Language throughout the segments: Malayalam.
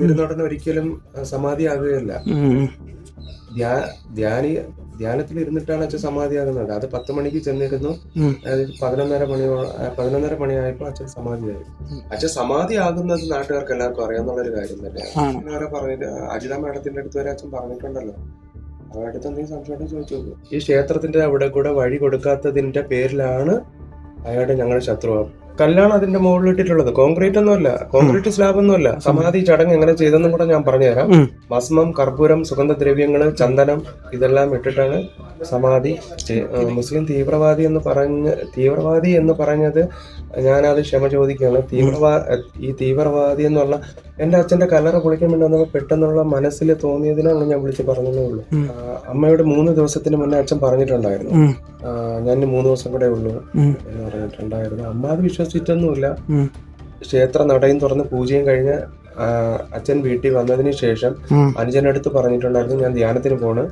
ചെന്നിരുന്നോടനെ ഒരിക്കലും സമാധിയാകുകയല്ല. ധ്യാനി ധ്യാനത്തിൽ ഇരുന്നിട്ടാണ് അച്ഛൻ സമാധിയാകുന്നത്. അത് പത്ത് മണിക്ക് ചെന്നിരുന്നു. പതിനൊന്നര മണി പതിനൊന്നര മണിയായപ്പോൾ അച്ഛൻ സമാധിയായി. അച്ഛൻ സമാധിയാകുന്നത് നാട്ടുകാർക്ക് എല്ലാവർക്കും അറിയാവുന്ന ഒരു കാര്യം തന്നെയാണ്. വരെ പറഞ്ഞിട്ട് അജിത മേഡത്തിന്റെ അടുത്ത് വരെ അച്ഛൻ പറഞ്ഞിട്ടുണ്ടല്ലോ. അവരുടെ അടുത്ത് എന്തെങ്കിലും സംശയം ചോദിച്ചു ഈ ക്ഷേത്രത്തിന്റെ അവിടെ കൂടെ വഴി കൊടുക്കാത്തതിന്റെ പേരിലാണ് അയാളുടെ ഞങ്ങളുടെ ശത്രു കല്ലാണ് അതിന്റെ മുകളിൽ ഇട്ടിട്ടുള്ളത് കോൺക്രീറ്റ് ഒന്നുമല്ല കോൺക്രീറ്റ് സ്ലാബ് ഒന്നുമല്ല. സമാധി ചടങ്ങ് എങ്ങനെ ചെയ്തെന്നും കൂടെ ഞാൻ പറഞ്ഞുതരാം. ഭസ്മം കർപ്പൂരം സുഗന്ധദ്രവ്യങ്ങൾ ചന്ദനം ഇതെല്ലാം ഇട്ടിട്ടാണ് സമാധി മുസ്ലിം തീവ്രവാദി എന്ന് പറഞ്ഞ തീവ്രവാദി എന്ന് പറഞ്ഞത് ഞാനത് ക്ഷമ ചോദിക്കുകയാണ്. തീവ്രവാ ഈ തീവ്രവാദി എന്നുള്ള എന്റെ അച്ഛന്റെ കലറ പൊളിക്കാൻ വേണ്ടി വന്നപ്പോൾ പെട്ടെന്നുള്ള മനസ്സിൽ തോന്നിയതിനാണ് ഞാൻ വിളിച്ച് പറഞ്ഞതേ ഉള്ളൂ. അമ്മയുടെ മൂന്ന് ദിവസത്തിന് മുന്നേ അച്ഛൻ പറഞ്ഞിട്ടുണ്ടായിരുന്നു. ഞാൻ മൂന്ന് ദിവസം കൂടെ ഉള്ളൂ എന്ന് പറഞ്ഞിട്ടുണ്ടായിരുന്നു. അമ്മ അത് വിശ്വസിച്ചൊന്നുമില്ല. ഉം. ക്ഷേത്ര നടയും തുറന്ന് പൂജയും കഴിഞ്ഞ് അച്ഛൻ വീട്ടിൽ വന്നതിന് ശേഷം. അനുജനടുത്ത് പറഞ്ഞിട്ടുണ്ടായിരുന്നു ഞാൻ ധ്യാനത്തിന് പോണ്.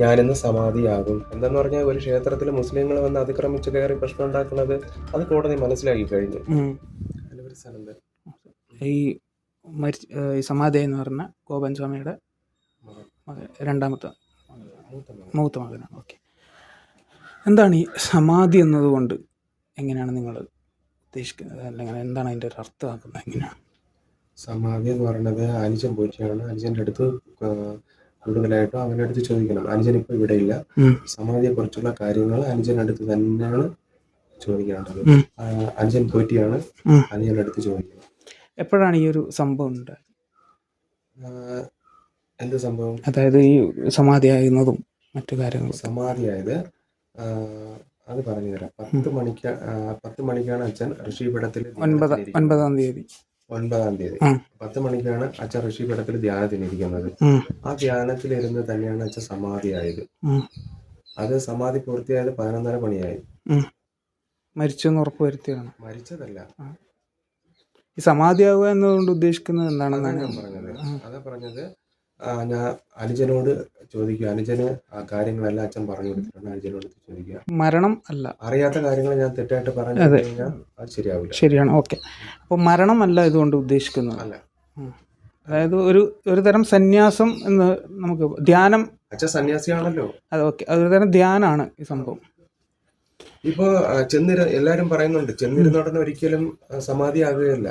ഞാനിന്ന് സമാധിയാകും. എന്തെന്ന് പറഞ്ഞാൽ ഒരു ക്ഷേത്രത്തിൽ മുസ്ലിങ്ങൾ വന്ന് അതിക്രമിച്ച് കയറി പ്രശ്നം ഉണ്ടാക്കുന്നത് അത് കോടതി മനസ്സിലാക്കി കഴിഞ്ഞു. ഈ മരിച്ച ഏഹ് ഈ സമാധി എന്ന് പറഞ്ഞ ഗോപൻ സ്വാമിയുടെ രണ്ടാമത്തെ മൂത്ത. മകനാണ്. ഓക്കെ. എന്താണ് ഈ സമാധി എന്നതുകൊണ്ട് എങ്ങനെയാണ് നിങ്ങൾ ഉദ്ദേശിക്കുന്നത്? അല്ലെങ്കിൽ എന്താണ് അതിന്റെ ഒരു അർത്ഥമാക്കുന്നത് എങ്ങനെയാണ്? സമാധി എന്ന് പറയുന്നത് അനുജൻ പോയിട്ടാണ് അനുജന്റെ അടുത്ത് കൂടുതലായിട്ടും അവന്റെ അടുത്ത് ചോദിക്കണം. അനുജൻ ഇപ്പൊ ഇവിടെ ഇല്ല. സമാധിയെ കുറിച്ചുള്ള കാര്യങ്ങൾ അനുജന്റെ അടുത്ത് തന്നെയാണ് ചോദിക്കേണ്ടത്. അനുജൻ പോയിട്ടാണ് അനുജന്റെ അടുത്ത് ചോദിക്കണം എപ്പോഴാണ് ഈ ഒരു സംഭവം ഉണ്ടായത് എന്ത് സംഭവം? അതായത് ഈ സമാധി ആയിരുന്നതും മറ്റു കാര്യങ്ങളും. സമാധിയായത് ആയത് അത് പറഞ്ഞു തരാം. പത്ത് മണിക്ക് പത്ത് മണിക്കാണ് അച്ഛൻ ഋഷിപീഠത്തിൽ ഒൻപത്. ഒൻപതാം തീയതി. ഒൻപതാം തീയതി. പത്ത് മണിക്കാണ് അച്ഛൻ ഋഷിപീഠത്തിൽ ധ്യാനത്തിനിരിക്കുന്നത്. ആ ധ്യാനത്തിലിരുന്ന് തന്നെയാണ് അച്ഛൻ സമാധിയായത്. ആയത് അത് സമാധി പൂർത്തിയായത് പതിനൊന്നര മണിയായി. ഉം. മരിച്ചു എന്ന് ഉറപ്പ് വരുത്തിയാണ് മരിച്ചതല്ല. ഈ സമാധിയാവുക എന്നതുകൊണ്ട് ഉദ്ദേശിക്കുന്നത് എന്താണെന്നാണ്? ഞാൻ പറഞ്ഞത്. അതാ പറഞ്ഞത്. ഞാൻ അനുജനോട് ചോദിക്കുക. അനുജന് ആ കാര്യങ്ങളെല്ലാം അച്ഛൻ പറഞ്ഞു കൊടുത്തിട്ടുണ്ട്. അനുജനോട് ചോദിക്കുക. മരണം അല്ല. അറിയാത്ത കാര്യങ്ങൾ ഞാൻ തെറ്റായിട്ട് പറഞ്ഞു കഴിഞ്ഞാൽ അത് ശരിയാവില്ല. ശരിയാണ്. ഓക്കെ. അപ്പോൾ മരണമല്ല ഇതുകൊണ്ട് ഉദ്ദേശിക്കുന്നത്. അല്ല. അതായത് ഒരു ഒരു തരം സന്യാസം എന്ന് നമുക്ക് ധ്യാനം അച്ഛൻ സന്യാസിയാണല്ലോ. അത് ഓക്കെ. അതൊരു തരം ധ്യാനാണ് ഈ സംഭവം. ഇപ്പൊ ആ, ചെന്നിര എല്ലാരും പറയുന്നുണ്ട് ചെന്നിരുന്നോടനെ ഒരിക്കലും സമാധി സമാധിയാകുകയല്ല.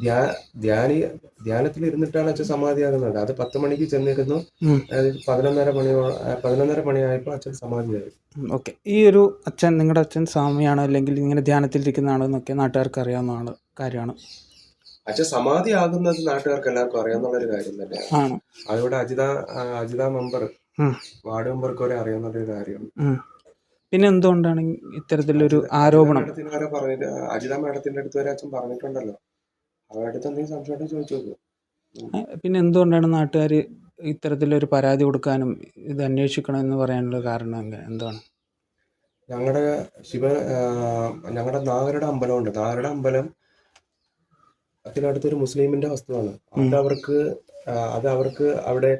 ധ്യാ ധ്യാനി ധ്യാനത്തിൽ ഇരുന്നിട്ടാണ് അച്ഛൻ സമാധിയാകുന്നത്. അത് പത്ത് മണിക്ക് ചെന്നിരുന്നു. പതിനൊന്നര മണി പതിനൊന്നര മണിയായപ്പോൾ അച്ഛൻ സമാധിയായി. ഓക്കെ. ഈ ഒരു അച്ഛൻ നിങ്ങളുടെ അച്ഛൻ സ്വാമിയാണ് അല്ലെങ്കിൽ ഇങ്ങനെ ധ്യാനത്തിലിരിക്കുന്നതാണോ എന്നൊക്കെ നാട്ടുകാർക്ക് അറിയാവുന്നതാണ് കാര്യമാണ്. അച്ഛൻ സമാധി ആകുന്നത് നാട്ടുകാർക്ക് എല്ലാവർക്കും അറിയാവുന്ന ഒരു കാര്യം തന്നെയാണ്. അതിവിടെ അജിത അജിത മെമ്പർ വാർഡ് മെമ്പർക്ക് വരെ അറിയാവുന്ന ഒരു കാര്യം. ഉം. പിന്നെ എന്തുകൊണ്ടാണ് ഇത്തരത്തിലൊരു ആരോപണം? അജിത മാഡത്തിന്റെ അടുത്ത് വരെ അച്ഛൻ പറഞ്ഞിട്ടുണ്ടല്ലോ. അവരുടെ അടുത്ത് എന്തെങ്കിലും സംശയം ചോദിച്ചു പിന്നെ എന്തുകൊണ്ടാണ് നാട്ടുകാർ ഇത്തരത്തിലൊരു പരാതി കൊടുക്കാനും ഇത് അന്വേഷിക്കണം എന്ന് പറയാനുള്ള കാരണം എന്താണ്? ഞങ്ങളുടെ ശിവ ഞങ്ങളുടെ നാഗരുടെ അമ്പലമുണ്ട്. നാഗരുടെ അമ്പലം അതിനടുത്തൊരു മുസ്ലിമിന്റെ വസ്തുവാണ്. അത് അവർക്ക് അത് അവർക്ക് അവിടെ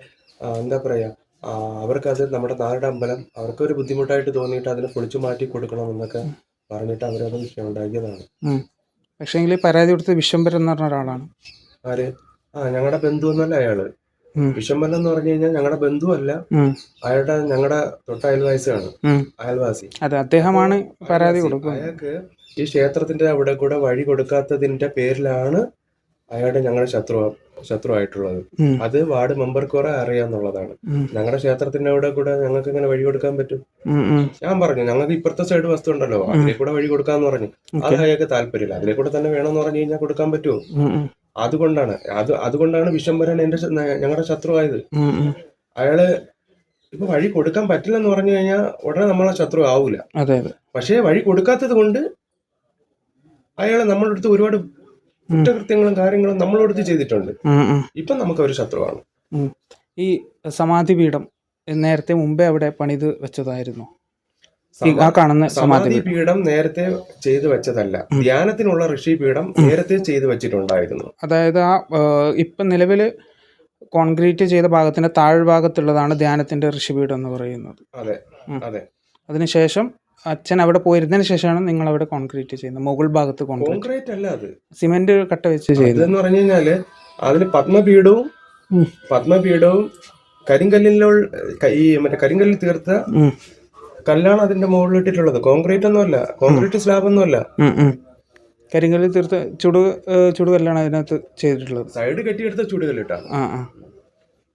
എന്താ പറയാ അവർക്കത് നമ്മുടെ നാഗരുടെ അമ്പലം അവർക്കൊരു ബുദ്ധിമുട്ടായിട്ട് തോന്നിയിട്ട് അതിനെ പൊളിച്ചു മാറ്റി കൊടുക്കണമെന്നൊക്കെ പറഞ്ഞിട്ട് അവരത് വിഷയം ഉണ്ടാക്കിയതാണ് പക്ഷേങ്കിൽ പരാതി കൊടുത്ത വിശ്വംഭരൻ എന്ന് പറഞ്ഞ ഒരാളാണ്. ആര്? ആ ഞങ്ങളുടെ ബന്ധു എന്നല്ല അയാൾ. വിശ്വംബരൻ എന്ന് പറഞ്ഞു കഴിഞ്ഞാൽ ഞങ്ങളുടെ ബന്ധുവല്ല. അയാളുടെ ഞങ്ങളുടെ തൊട്ട അയൽവാസിയാണ് അയൽവാസി. അതെ അദ്ദേഹമാണ് പരാതി കൊടുക്കുക കൊടുക്കുന്നത്. അയാൾക്ക് ഈ ക്ഷേത്രത്തിന്റെ അവിടെ കൂടെ വഴി കൊടുക്കാത്തതിന്റെ പേരിലാണ് അയാളുടെ ഞങ്ങളുടെ ശത്രു ശത്രുവായിട്ടുള്ളത്. അത് വാർഡ് മെമ്പർ കുറെ അറിയാന്നുള്ളതാണ് ഞങ്ങളുടെ ക്ഷേത്രത്തിന്റെ അവിടെ കൂടെ ഞങ്ങൾക്ക് ഇങ്ങനെ വഴി കൊടുക്കാൻ പറ്റും. ഞാൻ പറഞ്ഞു ഞങ്ങൾക്ക് ഇപ്പുറത്തെ സൈഡ് വസ്തു ഉണ്ടല്ലോ അതിലെ കൂടെ വഴി കൊടുക്കാന്ന് പറഞ്ഞു. അത് അയാൾക്ക് താല്പര്യമില്ല. അതിലെ കൂടെ തന്നെ വേണമെന്ന് പറഞ്ഞു കഴിഞ്ഞാൽ കൊടുക്കാൻ പറ്റുമോ. അതുകൊണ്ടാണ്. അത് അതുകൊണ്ടാണ് വിശംബരൻ എന്റെ ഞങ്ങളുടെ ശത്രുവായത്. അയാൾ ഇപ്പൊ വഴി കൊടുക്കാൻ പറ്റില്ലെന്ന് പറഞ്ഞു കഴിഞ്ഞാൽ ഉടനെ നമ്മളെ ശത്രു ആവൂല. പക്ഷേ വഴി കൊടുക്കാത്തത് കൊണ്ട് അയാൾ നമ്മളുടെ അടുത്ത് ഒരുപാട് കുറ്റകൃത്യങ്ങളും കാര്യങ്ങളും നമ്മളോടത്ത് ചെയ്തിട്ടുണ്ട്. ഇപ്പൊ നമുക്ക് ഒരു ശത്രുവാണ് ഈ സമാധി പീഠം നേരത്തെ മുമ്പേ അവിടെ പണിത് വെച്ചതായിരുന്നു. ആ കാണുന്ന സമാധി പീഠം നേരത്തെ ചെയ്തു വെച്ചതല്ല. ധ്യാനത്തിനുള്ള ഋഷി പീഠം നേരത്തെ ചെയ്തു വെച്ചിട്ടുണ്ടായിരുന്നു. അതായത് ആ ഇപ്പൊ നിലവിൽ കോൺക്രീറ്റ് ചെയ്ത ഭാഗത്തിന്റെ താഴ്ഭാഗത്തുള്ളതാണ് ധ്യാനത്തിന്റെ ഋഷിപീഠം എന്ന് പറയുന്നത്. അതെ അതെ. അതിനുശേഷം അച്ഛൻ അവിടെ പോയിരുന്നതിന് ശേഷമാണ് നിങ്ങൾ അവിടെ കോൺക്രീറ്റ് ചെയ്യുന്നത്. മുകൾ ഭാഗത്ത് കോൺക്രീറ്റ് അല്ല അത്. സിമെന്റ് കട്ട വെച്ച് ചെയ്തത് എന്ന് പറഞ്ഞു കഴിഞ്ഞാൽ അതിന് പത്മപീഠവും. പത്മപീഠവും കരിങ്കല്ലിലുള്ള ഈ മറ്റേ കരിങ്കല്ലിൽ തീർത്ത കല്ലാണ് അതിന്റെ മുകളിൽ ഇട്ടിട്ടുള്ളത് കോൺക്രീറ്റ് ഒന്നുമല്ല കോൺക്രീറ്റ് സ്ലാബ് ഒന്നുമല്ല. കരിങ്കല്ലിൽ തീർത്ത ചുടു ചുടുകല്ലാണ് അതിനകത്ത് ചെയ്തിട്ടുള്ളത്. സൈഡ് കെട്ടിയെടുത്ത ചുടുകല്ലിട്ടാണ് ആ ആ.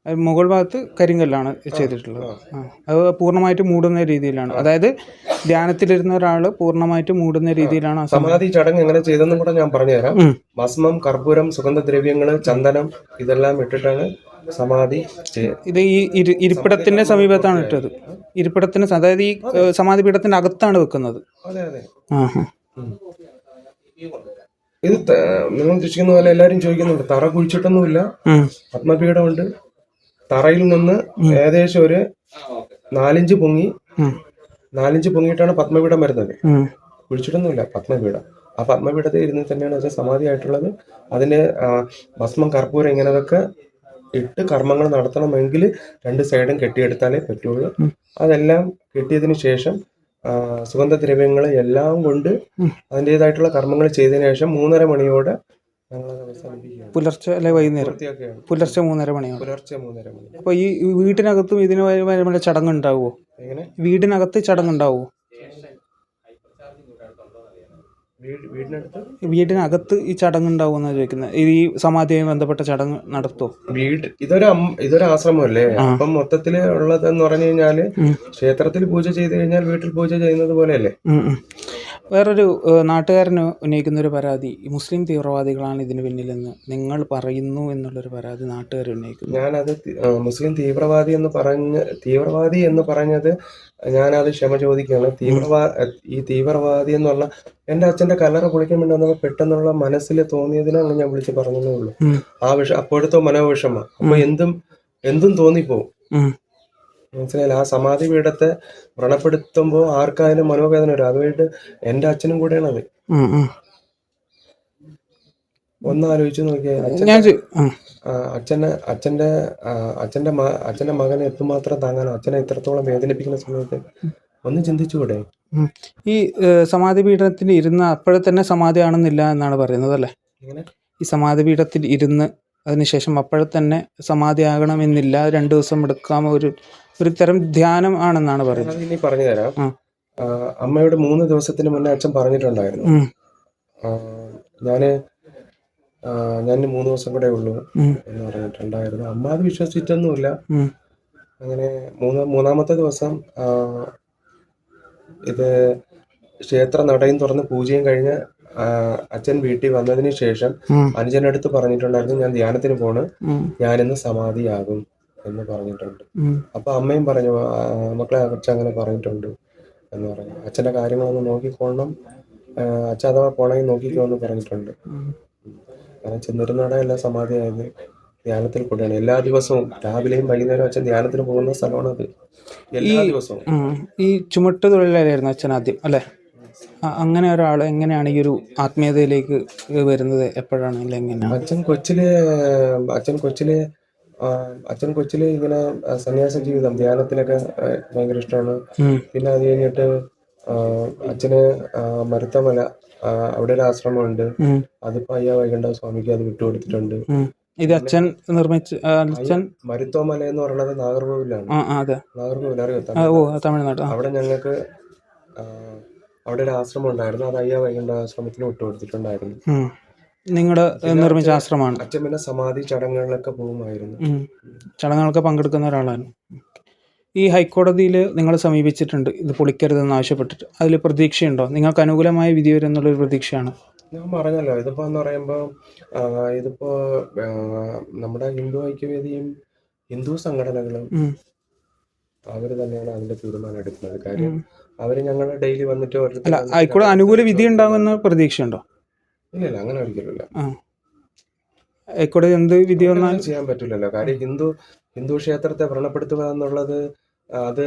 മുകൾ ഭാഗത്ത് കരിങ്കല്ലാണ് ചെയ്തിട്ടുള്ളത്. അത് പൂർണമായിട്ട് മൂടുന്ന രീതിയിലാണ്. അതായത് ധ്യാനത്തിലിരുന്ന ഒരാൾ പൂർണമായിട്ട് മൂടുന്ന രീതിയിലാണ് സമാധി ചടങ്ങ് എങ്ങനെ ചെയ്തെന്നും കൂടെ ഞാൻ പറഞ്ഞുതരാം. ഭസ്മം കർപ്പൂരം സുഗന്ധദ്രവ്യങ്ങൾ ചന്ദനം ഇതെല്ലാം ഇട്ടിട്ടാണ് സമാധി ഇത് ഈ ഇരി- ഇരിപ്പിടത്തിന്റെ സമീപത്താണ് ഇട്ടത്. ഇരിപ്പിടത്തിന് അതായത് ഈ സമാധി പീഠത്തിന്റെ അകത്താണ് വെക്കുന്നത്. ഇത് നിങ്ങൾ ഉദ്ദേശിക്കുന്ന പോലെ എല്ലാരും ചോദിക്കുന്നുണ്ട്. തറ കുഴിച്ചിട്ടൊന്നുമില്ല. പത്മപീഠമുണ്ട്. തറയിൽ നിന്ന് ഏകദേശം ഒരു നാലിഞ്ച് പൊങ്ങി. നാലിഞ്ച് പൊങ്ങിയിട്ടാണ് പത്മപീഠം വരുന്നത്. കുഴിച്ചിട്ടൊന്നുമില്ല പത്മപീഠം. ആ പത്മപീഠത്തിൽ ഇരുന്ന് തന്നെയാണ് അതിന് സമാധി ആയിട്ടുള്ളത് അതിന് ഭസ്മം കർപ്പൂരം ഇങ്ങനെയൊക്കെ ഇട്ട് കർമ്മങ്ങൾ നടത്തണമെങ്കിൽ രണ്ട് സൈഡും കെട്ടിയെടുത്താലേ പറ്റുള്ളൂ. അതെല്ലാം കെട്ടിയതിന് ശേഷം സുഗന്ധദ്രവ്യങ്ങൾ എല്ലാം കൊണ്ട് അതിന്റെതായിട്ടുള്ള കർമ്മങ്ങൾ ചെയ്തതിനു ശേഷം മൂന്നര മണിയോടെ പുലർച്ചെ അല്ലെ വൈകുന്നേരം? പുലർച്ചെ മൂന്നര മണിയാണ് പുലർച്ചെ മൂന്നര മണി. അപ്പൊ ഈ വീട്ടിനകത്തും ഇതിന് വല്ല ചടങ്ങ് ഉണ്ടാവുമോ എങ്ങനെ? വീടിനകത്ത് ചടങ്ങ് ഉണ്ടാവുമോ വീട് വീടിനകത്ത് ഈ ചടങ്ങ് ഉണ്ടാവുമെന്ന് ചോദിക്കുന്നത് ഈ സമാധിയുമായി ബന്ധപ്പെട്ട ചടങ്ങ് നടത്തോ? വീട് ഇതൊരു ഇതൊരു ആശ്രമമല്ലേ? അപ്പം മൊത്തത്തിൽ ഉള്ളതെന്ന് പറഞ്ഞു കഴിഞ്ഞാൽ ക്ഷേത്രത്തിൽ പൂജ ചെയ്ത് കഴിഞ്ഞാൽ വീട്ടിൽ പൂജ ചെയ്യുന്നത് പോലെയല്ലേ. വേറൊരു നാട്ടുകാരന് ഉന്നയിക്കുന്നൊരു പരാതി മുസ്ലിം തീവ്രവാദികളാണ് ഇതിന് പിന്നിലെന്ന് നിങ്ങൾ പറയുന്നു എന്നുള്ളൊരു പരാതി നാട്ടുകാർ ഉന്നയിക്കുന്നു. ഞാനത് മുസ്ലിം തീവ്രവാദി എന്ന് പറഞ്ഞ തീവ്രവാദി എന്ന് പറഞ്ഞത് ഞാനത് ക്ഷമ ചോദിക്കുകയാണ്. തീവ്രവാ ഈ തീവ്രവാദി എന്ന് പറഞ്ഞ എന്റെ അച്ഛന്റെ കല്ലറ പൊളിക്കാൻ വേണ്ടി വന്നപ്പോൾ പെട്ടെന്നുള്ള മനസ്സിൽ തോന്നിയതിനാണ് ഞാൻ വിളിച്ച് പറഞ്ഞതേ ഉള്ളൂ. ആ വിഷ അപ്പോഴത്തെ മനോവിഷമ. അപ്പൊ എന്തും എന്തും തോന്നിപ്പോവും. ഉം. മനസ്സിലായില്ല. ആ സമാധി പീഠത്തെ വ്രണപ്പെടുത്തുമ്പോൾ ആർക്കായാലും മനോവേദന വരും. അതുമായിട്ട് എന്റെ അച്ഛനും കൂടെയാണ് ഒന്നാലോചിച്ച്. ഒന്ന് ആലോചിച്ച് നോക്കിയാൽ അച്ഛൻ അച്ഛനെ അച്ഛന്റെ അച്ഛന്റെ അച്ഛന്റെ മകനെ എത്രമാത്രം താങ്ങാനോ അച്ഛനെ ഇത്രത്തോളം വേദനിപ്പിക്കുന്ന സമയത്ത് ഒന്ന് ചിന്തിച്ചുകൂടെ. ഈ സമാധി പീഠത്തിന് ഇരുന്ന് അപ്പോഴെ തന്നെ സമാധി ആണെന്നില്ല എന്നാണ് പറയുന്നത് അല്ലേ? ഇങ്ങനെ ഈ സമാധി പീഠത്തിൽ ഇരുന്ന് അതിനുശേഷം അപ്പോഴെ തന്നെ സമാധി ആകണമെന്നില്ല രണ്ടു ദിവസം എടുക്കാം. ഒരു ഒരു തരം ധ്യാനം ആണെന്നാണ് പറയുന്നത്. ഇനി പറഞ്ഞു തരാം. അമ്മയോട് മൂന്ന് ദിവസത്തിന് മുന്നേ അച്ഛൻ പറഞ്ഞിട്ടുണ്ടായിരുന്നു. ഞാൻ ഞാൻ മൂന്ന് ദിവസം കൂടെ ഉള്ളൂ. എന്ന് പറഞ്ഞിട്ടുണ്ടായിരുന്നു. അമ്മ അത് വിശ്വസിച്ചിട്ടൊന്നുമില്ല അങ്ങനെ മൂന്ന് മൂന്നാമത്തെ ദിവസം ഇത് ക്ഷേത്ര നടയും തുറന്ന് പൂജയും കഴിഞ്ഞ് അച്ഛൻ വീട്ടിൽ വന്നതിന് ശേഷം. അനുജനടുത്ത് പറഞ്ഞിട്ടുണ്ടായിരുന്നു ഞാൻ ധ്യാനത്തിന് പോണ്. ഞാനിന്ന് സമാധിയാകും. എന്ന് പറഞ്ഞിട്ടുണ്ട്. അപ്പൊ അമ്മയും പറഞ്ഞു മക്കളെ അച്ഛൻ അങ്ങനെ പറഞ്ഞിട്ടുണ്ട്. എന്ന് പറഞ്ഞു. അച്ഛന്റെ കാര്യങ്ങളൊന്ന് നോക്കിക്കൊള്ളണം ആ, അച്ഛൻ അഥവാ പോണെങ്കിൽ നോക്കിക്കോ എന്ന് പറഞ്ഞിട്ടുണ്ട്. അങ്ങനെ ചെന്നിരുന്നവിടെ എല്ലാം സമാധിയായത് ധ്യാനത്തിൽ കൂടെയാണ്. എല്ലാ ദിവസവും രാവിലെയും വൈകുന്നേരവും അച്ഛൻ ധ്യാനത്തിന് പോകുന്ന സ്ഥലമാണ് അത് എല്ലാ ദിവസവും. ഈ ചുമട്ട് തൊഴിലായിരുന്നു അച്ഛൻ ആദ്യം അല്ലേ? അങ്ങനെ ഒരാൾ എങ്ങനെയാണ് ഈ ഒരു ആത്മീയതയിലേക്ക് വരുന്നത് എപ്പോഴാണ്? അല്ലെങ്കിൽ എങ്ങനെയാണ്? അച്ഛൻ കൊച്ചിൽ അച്ഛൻ കൊച്ചിൽ അച്ഛൻ കൊച്ചിൽ ഇങ്ങനെ സന്യാസ ജീവിതം ധ്യാനത്തിലൊക്കെ ആ, ഭയങ്കര ഇഷ്ടമാണ്. പിന്നെ അത് കഴിഞ്ഞിട്ട് അച്ഛന് മരുത്തമല അവിടെ ഒരു ആശ്രമമുണ്ട്. അതിപ്പോ അയ്യ വൈകണ്ഠ സ്വാമിക്ക് അത് വിട്ടുകൊടുത്തിട്ടുണ്ട്. ഇത് അച്ഛൻ നിർമ്മിച്ച് അച്ഛൻ മരുത്തോമല എന്ന് പറയുന്നത് നാഗർകോവിലാണ്. നാഗർകോവിൽ അറിയോ? തമിഴ്നാട്. അവിടെ ഞങ്ങൾക്ക് അവിടെ ഒരു ആശ്രമം ഉണ്ടായിരുന്നു. അത് അയ്യ വൈകുണ്ട ആശ്രമത്തിന് വിട്ടുകൊടുത്തിട്ടുണ്ടായിരുന്നു കൊടുത്തിട്ടുണ്ടായിരുന്നു നിങ്ങളുടെ നിർമ്മിച്ച ആശ്രമമാണ്. അച്ഛൻ പിന്നെ സമാധി ചടങ്ങുകളിലൊക്കെ പോകുമായിരുന്നു. ചടങ്ങുകളൊക്കെ പങ്കെടുക്കുന്ന ഒരാളാണ് ഈ ഹൈക്കോടതിയിൽ നിങ്ങൾ സമീപിച്ചിട്ടുണ്ട്. ഇത് പൊളിക്കരുതെന്ന് ആവശ്യപ്പെട്ടിട്ട്. അതിൽ പ്രതീക്ഷയുണ്ടോ? നിങ്ങൾക്ക് അനുകൂലമായ വിധി വരും എന്നുള്ളൊരു പ്രതീക്ഷയാണ്. ഞാൻ പറഞ്ഞല്ലോ ഇതിപ്പോ എന്ന് പറയുമ്പോൾ ഇതിപ്പോ നമ്മുടെ ഹിന്ദു ഐക്യവേദിയും ഹിന്ദു സംഘടനകളും ഉം. അവർ തന്നെയാണ് അതിന്റെ തീരുമാനം എടുക്കുന്നത്. കാര്യം അവർ ഞങ്ങൾ ഡെയിലി വന്നിട്ട് അല്ല ഹൈക്കോടതി അനുകൂല വിധി ഉണ്ടാകുമെന്ന് പ്രതീക്ഷയുണ്ടോ? ഇല്ല ഇല്ല അങ്ങനെ ഒരിക്കലുമില്ല ആ. ഹൈക്കോടതി എന്ത് വിധി വന്നാൽ ചെയ്യാൻ പറ്റില്ലല്ലോ കാര്യം ഹിന്ദു ഹിന്ദു ക്ഷേത്രത്തെ വ്രണപ്പെടുത്തുക എന്നുള്ളത് അത്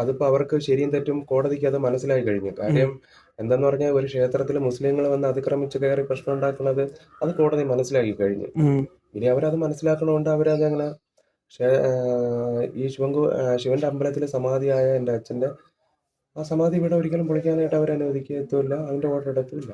അതിപ്പോ അവർക്ക് ശരിയും തെറ്റും കോടതിക്ക് അത് മനസ്സിലായി കഴിഞ്ഞു. കാര്യം എന്തെന്ന് പറഞ്ഞാൽ ഒരു ക്ഷേത്രത്തിൽ മുസ്ലിങ്ങൾ വന്ന് അതിക്രമിച്ച് കയറി പ്രശ്നം ഉണ്ടാക്കുന്നത് അത് കോടതി മനസ്സിലാക്കി കഴിഞ്ഞു. ഇനി അവരത് മനസ്സിലാക്കണോണ്ട് അവരത് അങ്ങനെ ക്ഷേ- ആ, ഈ ശിവങ്കു ആ, ശിവന്റെ അമ്പലത്തിലെ സമാധിയായ എന്റെ അച്ഛന്റെ ആ സമാധി ഇവിടെ ഒരിക്കലും പൊളിക്കാനായിട്ട് അവർ അനുവദിക്കത്തുമില്ല അതിന്റെ ഓർഡർ എടുത്തുമില്ല